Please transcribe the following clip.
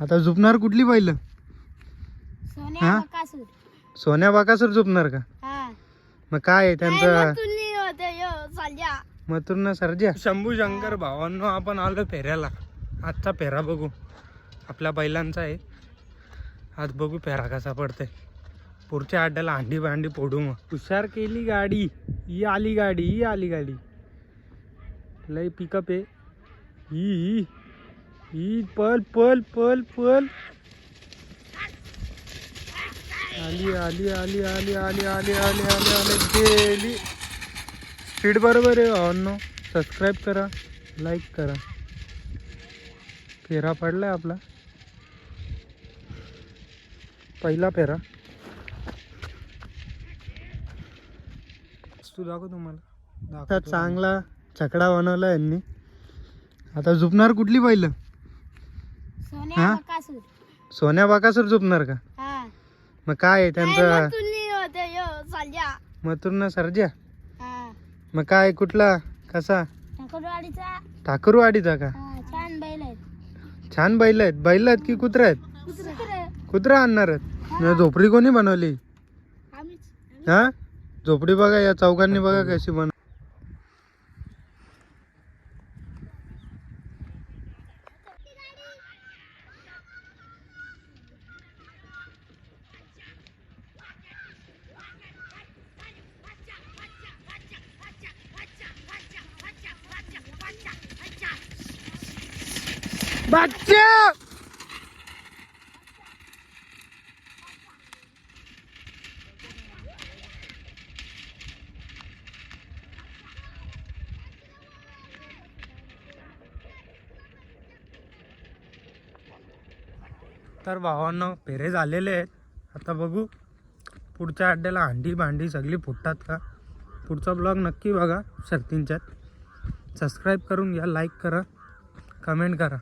आता झुपणार कुठली बैल सोन्या हा? बकासूर. सोन्या बाकासूर झुपणार का? हा. मग काय आहे त्यांचं? साल्या. मथुरनं सरजा? शंभू शंकर भावांनो आपण आलो फेऱ्याला. आजचा फेरा बघू. आपल्या बैलांचा आहे. आज बघू फेरा कसा पडते पुढच्या अड्ड्याला अंडी भांडी फोडू मग. हुशार केली गाडी. ही आली गाडी ही आली गाडी. लय पिकअप आहे. ही ही. ही पल पल पल पल. आली आली आली आली आली आली आली आली आली गेली स्पीड बरोबर आहे भावांनो सबस्क्राईब करा लाईक करा. फेरा पडलाय आपला. पहिला फेरा. तू दाखव तुम्हाला. आता चांगला छकडा बनवला यांनी. आता झुपणार कुठली सोन्या हा? सोन्या बाकासूर झुपणार का? हा. मग काय आहे त्यांचं? मथुरनं सरजा हा मग काय कुठला? कसा? ठाकरवाडीचा? का? हा, छान बैल आहेत. छान बैल आहेत. की कुत्रा आहेत? कुत्रे. आणणार आहेत? झोपडी कोणी बनवली? हा? झोपडी बघा या चौकांनी बघा कशी बन बच्चा! तर भावांना फेरे झालेले आहेत. आता बघू पुढच्या अड्ड्याला हांडी भांडी सगळी फुटतात का? पुढचा ब्लॉग नक्की बघा शर्तींच्यात सबस्क्राईब करून घ्या लाईक करा कमेंट करा.